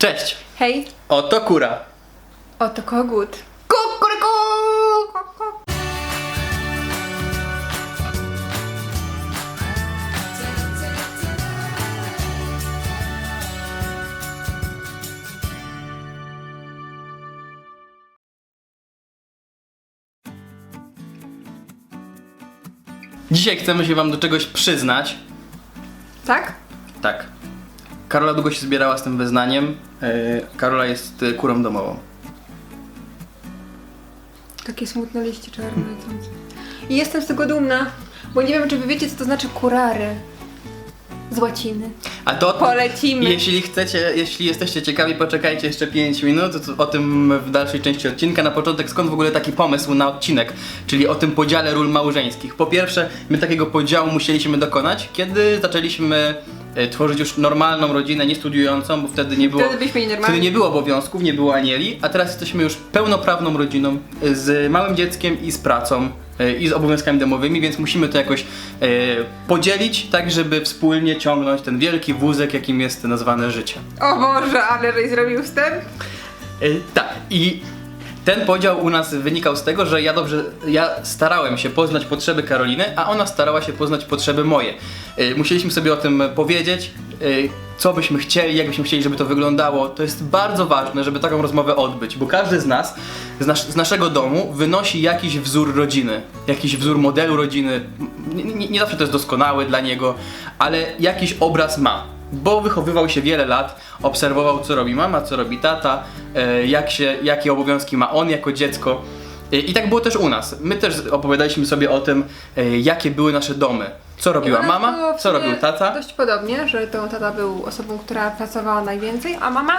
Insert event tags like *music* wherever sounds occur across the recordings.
Cześć! Hej, Oto kura. oto kogut. Kukuryku! Dzisiaj chcemy się wam do czegoś przyznać. Tak? Tak. Karola długo się zbierała z tym wyznaniem. Yy, Karola jest y, kurą domową. Takie smutne liście czarne. lecące. I jestem z tego dumna, bo nie wiem, czy wy wiecie, co to znaczy kurary. Z łaciny. A to Polecimy. Jeśli chcecie, jeśli jesteście ciekawi, poczekajcie jeszcze 5 minut. O tym w dalszej części odcinka. Na początek skąd w ogóle taki pomysł na odcinek, czyli o tym podziale ról małżeńskich. Po pierwsze, my takiego podziału musieliśmy dokonać, kiedy zaczęliśmy e, tworzyć już normalną rodzinę, nie studiującą, bo wtedy nie było. Wtedy nienormalni. Wtedy nie było obowiązków, nie było anieli, a teraz jesteśmy już pełnoprawną rodziną e, z małym dzieckiem i z pracą e, i z obowiązkami domowymi, więc musimy to jakoś e, podzielić, tak żeby wspólnie ciągnąć ten wielki wózek, jakim jest nazwane życie. O Boże, ale żeś zrobił wstęp. E, tak, i ten podział u nas wynikał z tego, że ja dobrze, ja starałem się poznać potrzeby Karoliny, a ona starała się poznać potrzeby moje. E, Musieliśmy sobie o tym powiedzieć, e, co byśmy chcieli, jak byśmy chcieli, żeby to wyglądało. To jest bardzo ważne, żeby taką rozmowę odbyć, bo każdy z nas, z, nas, z naszego domu, wynosi jakiś wzór rodziny, jakiś wzór modelu rodziny. Nie, nie zawsze to jest doskonały dla niego, ale jakiś obraz ma bo wychowywał się wiele lat, obserwował co robi mama, co robi tata, e, jak się, jakie obowiązki ma on jako dziecko. E, I tak było też u nas. My też opowiadaliśmy sobie o tym, e, jakie były nasze domy. Co robiła mama, co robił tata. Dość podobnie, że to tata był osobą, która pracowała najwięcej, a mama.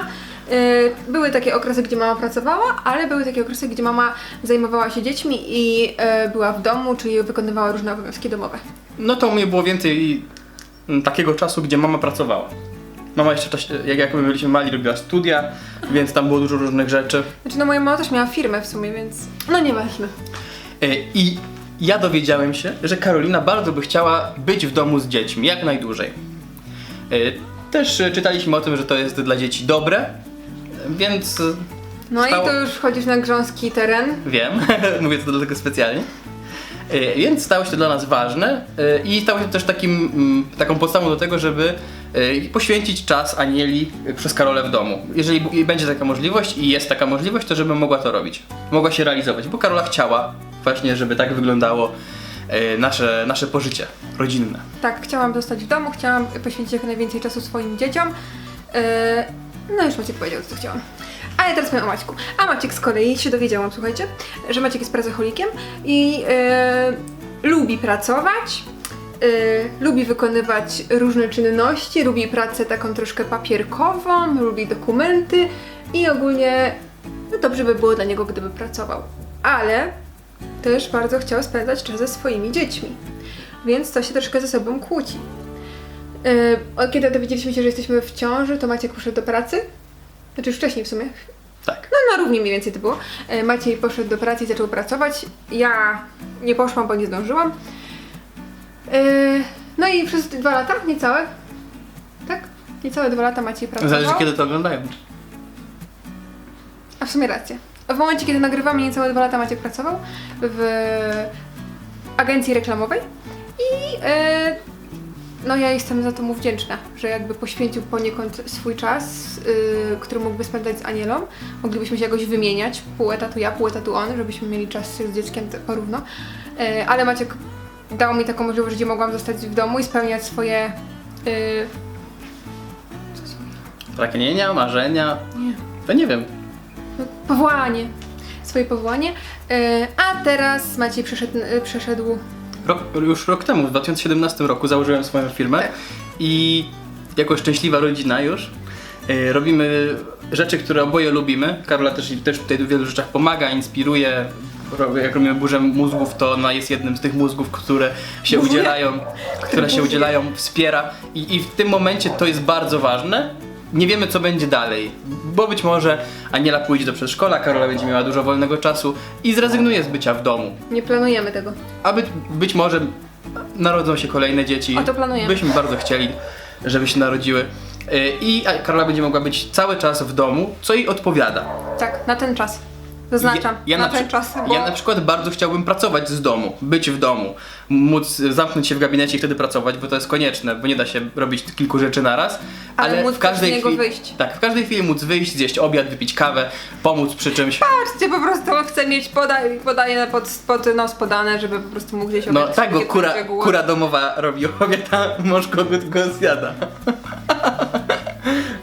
y, były takie okresy, gdzie mama pracowała, ale były takie okresy, gdzie mama zajmowała się dziećmi i y, była w domu, czyli wykonywała różne obowiązki domowe. No to u mnie było więcej takiego czasu, gdzie mama pracowała. Mama jeszcze, jak, jak my byliśmy mali, robiła studia, więc tam było dużo różnych rzeczy. Znaczy, no moja mama też miała firmę w sumie, więc. No nieważne. E, I ja dowiedziałem się, że Karolina bardzo by chciała być w domu z dziećmi, jak najdłużej. E, Też e, czytaliśmy o tym, że to jest dla dzieci dobre, więc No Stało- i to już wchodzisz na grząski teren. wiem, *laughs* mówię to dlatego specjalnie. E, Więc stało się to dla nas ważne e, i stało się to też takim, mm, taką podstawą do tego, żeby e, poświęcić czas Anieli przez Karolę w domu. Jeżeli będzie taka możliwość i jest taka możliwość, to żeby mogła to robić. Mogła się realizować, bo Karola chciała właśnie, żeby tak wyglądało nasze, nasze pożycie rodzinne. Tak, chciałam zostać w domu, chciałam poświęcić jak najwięcej czasu swoim dzieciom. No już Maciek powiedział, co chciałam. Ale teraz powiem o Maćku. A Maciek z kolei się dowiedziałam, słuchajcie, że Maciek jest pracocholikiem i yy, lubi pracować, yy, lubi wykonywać różne czynności, lubi pracę taką troszkę papierkową, lubi dokumenty i ogólnie no dobrze by było dla niego, gdyby pracował. Ale też bardzo chciał spędzać czas ze swoimi dziećmi więc to się troszkę ze sobą kłóci. Yy, kiedy dowiedzieliśmy się, że jesteśmy w ciąży, to Maciek poszedł do pracy. Znaczy już wcześniej w sumie. Tak. No na równi mniej więcej to było. Yy, Maciej poszedł do pracy i zaczął pracować. Ja nie poszłam, bo nie zdążyłam. Yy, no i przez dwa lata, niecałe. Tak? Niecałe dwa lata Maciej pracował. Zależy kiedy to oglądają. A w sumie rację. W momencie, kiedy nagrywamy niecałe dwa lata Maciek pracował w agencji reklamowej i e, no ja jestem za to mu wdzięczna, że jakby poświęcił poniekąd swój czas, y, który mógłby spędzać z Anielą. Moglibyśmy się jakoś wymieniać, pół etatu ja, pół etatu on, żebyśmy mieli czas z dzieckiem porówno. E, ale Maciek dał mi taką możliwość, gdzie mogłam zostać w domu i spełniać swoje... Y, Pragnienia, marzenia. nie, To nie wiem. no, powołanie, swoje powołanie. E, a teraz Maciej przeszedł, e, przeszedł Rok, już rok temu, w 2017 roku założyłem swoją firmę Tak. i jako szczęśliwa rodzina już y, robimy rzeczy, które oboje lubimy. Karola też, też tutaj w wielu rzeczach pomaga, inspiruje. Jak robimy burzę mózgów, to ona jest jednym z tych mózgów, które się udzielają, które się udzielają, wspiera I, i w tym momencie to jest bardzo ważne. Nie wiemy co będzie dalej, bo być może Aniela pójdzie do przedszkola, Karola będzie miała dużo wolnego czasu i zrezygnuje z bycia w domu. Nie planujemy tego. A być, być może narodzą się kolejne dzieci. O, to planujemy. Byśmy bardzo chcieli, żeby się narodziły. Y, I a Karola będzie mogła być cały czas w domu, co jej odpowiada. Tak, na ten czas. Zaznaczam, Ja, ja na, na, ten czas, bo... ja na przykład bardzo chciałbym pracować z domu, być w domu, móc zamknąć się w gabinecie i wtedy pracować, bo to jest konieczne, bo nie da się robić kilku rzeczy naraz. Ale móc w każdej z niego chwili, wyjść. Tak, w każdej chwili móc wyjść, zjeść obiad, wypić kawę, pomóc przy czymś. Patrzcie, po prostu chcę mieć podaj, podaje pod, pod nos podane, żeby po prostu mógł gdzieś No obiad tak, bo kura, kura domowa robi obiad, a mąż kogut go zjada.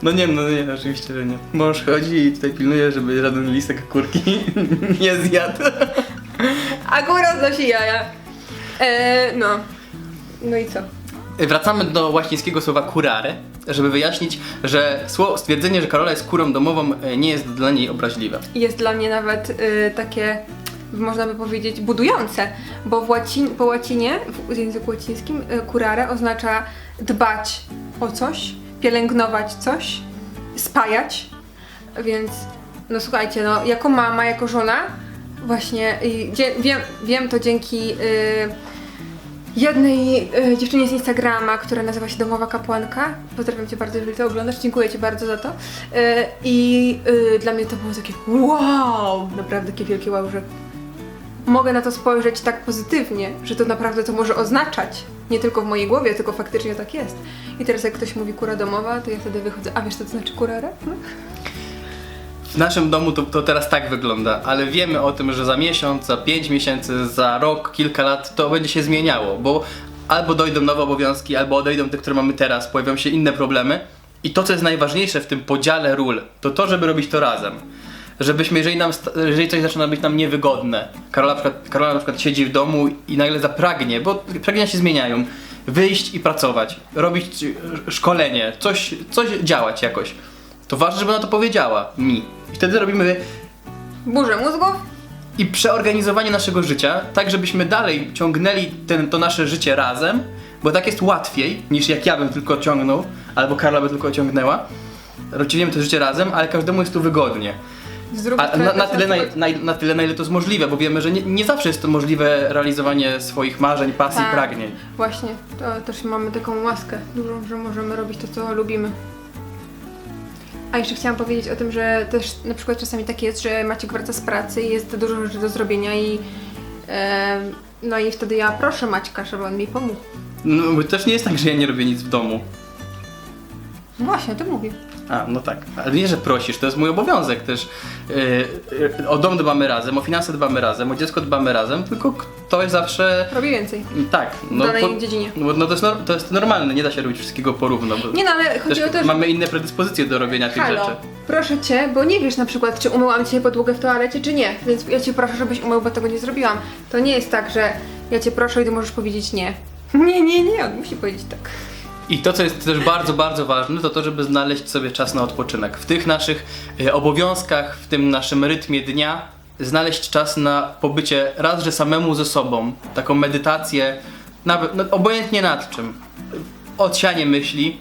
No nie, no nie, oczywiście, że nie. Mąż chodzi i tutaj pilnuje, żeby żaden listek kurki *laughs* nie zjadł. A góra znosi jaja. E, no. No i co? Wracamy do łacińskiego słowa curare, żeby wyjaśnić, że sło- stwierdzenie, że Karola jest kurą domową e, nie jest dla niej obraźliwe. Jest dla mnie nawet y, takie, można by powiedzieć, budujące, bo w łacin, po łacinie, w języku łacińskim, y, curare oznacza dbać o coś, pielęgnować coś, spajać, więc no słuchajcie, no jako mama, jako żona, właśnie wiem, wiem to dzięki y, jednej y, dziewczynie z Instagrama, która nazywa się Domowa Kapłanka. Pozdrawiam Cię bardzo, jeżeli to oglądasz. Dziękuję Ci bardzo za to. Y, I y, dla mnie to było takie wow! Naprawdę takie wielkie wow, że mogę na to spojrzeć tak pozytywnie, że to naprawdę to może oznaczać. Nie tylko w mojej głowie, tylko faktycznie tak jest. I teraz jak ktoś mówi kura domowa, to ja wtedy wychodzę, a wiesz co to znaczy kurara? No. W naszym domu to, to teraz tak wygląda, ale wiemy o tym, że za miesiąc, za pięć miesięcy, za rok, kilka lat to będzie się zmieniało, bo albo dojdą nowe obowiązki, albo odejdą te, które mamy teraz, pojawią się inne problemy. I to, co jest najważniejsze w tym podziale ról, to to, żeby robić to razem. Żebyśmy, jeżeli, nam, jeżeli coś zaczyna być nam niewygodne, Karola na, przykład, Karola na przykład siedzi w domu i nagle zapragnie, bo pragnienia się zmieniają, wyjść i pracować, robić szkolenie, coś, coś działać jakoś. To ważne, żeby ona to powiedziała mi. I wtedy robimy Burzę mózgów, i przeorganizowanie naszego życia, tak żebyśmy dalej ciągnęli ten, to nasze życie razem, bo tak jest łatwiej niż jak ja bym tylko ciągnął, albo Karla by tylko ciągnęła. Rozciągniemy to życie razem, ale każdemu jest tu wygodnie. Z drugiej A na, na, tyle, na, na, na tyle, na ile to jest możliwe, bo wiemy, że nie, nie zawsze jest to możliwe realizowanie swoich marzeń, pasji, Tak. pragnień. Właśnie, to też mamy taką łaskę dużą, że możemy robić to, co lubimy. A jeszcze chciałam powiedzieć o tym, że też na przykład czasami tak jest, że Maciek wraca z pracy i jest dużo rzeczy do zrobienia i e, no i wtedy ja proszę Maćka, żeby on mi pomógł. No, bo też nie jest tak, że ja nie robię nic w domu. No właśnie, to mówię. A, no tak. Ale nie, że prosisz, to jest mój obowiązek też. Yy, o dom dbamy razem, o finanse dbamy razem, o dziecko dbamy razem, tylko ktoś zawsze. Robię więcej. Tak, no, W danej dziedzinie. No, no to, jest, to jest normalne, nie da się robić wszystkiego porówno. Nie no, ale chodzi o to, że... mamy inne predyspozycje do robienia tych Halo, rzeczy. proszę Cię, bo nie wiesz na przykład, czy umyłam Cię podłogę w toalecie, czy nie. Więc ja Cię proszę, żebyś umył, bo tego nie zrobiłam. To nie jest tak, że ja Cię proszę i Ty możesz powiedzieć nie. *laughs* Nie, nie, nie, on musi powiedzieć tak. I to, co jest też bardzo, bardzo ważne, to to, żeby znaleźć sobie czas na odpoczynek. W tych naszych e, obowiązkach, w tym naszym rytmie dnia, znaleźć czas na pobycie raz, że samemu ze sobą, taką medytację, nawet, no, obojętnie nad czym. Odsianie myśli,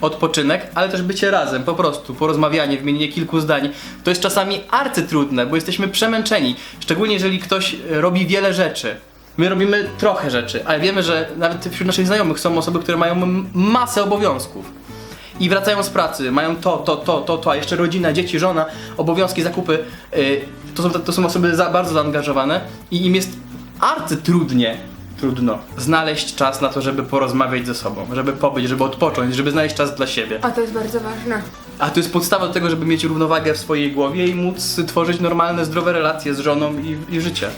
odpoczynek, ale też bycie razem, po prostu, porozmawianie, wymienienie kilku zdań. To jest czasami arcytrudne, bo jesteśmy przemęczeni, szczególnie jeżeli ktoś e, robi wiele rzeczy. My robimy trochę rzeczy, ale wiemy, że nawet wśród naszych znajomych są osoby, które mają masę obowiązków. I wracają z pracy, mają to, to, to, to, to, a jeszcze rodzina, dzieci, żona, obowiązki, zakupy. Yy, to, są, to są osoby za, bardzo zaangażowane i im jest arcytrudnie, trudno znaleźć czas na to, żeby porozmawiać ze sobą, żeby pobyć, żeby odpocząć, żeby znaleźć czas dla siebie. A to jest bardzo ważne. A to jest podstawa do tego, żeby mieć równowagę w swojej głowie i móc tworzyć normalne, zdrowe relacje z żoną i, i życie.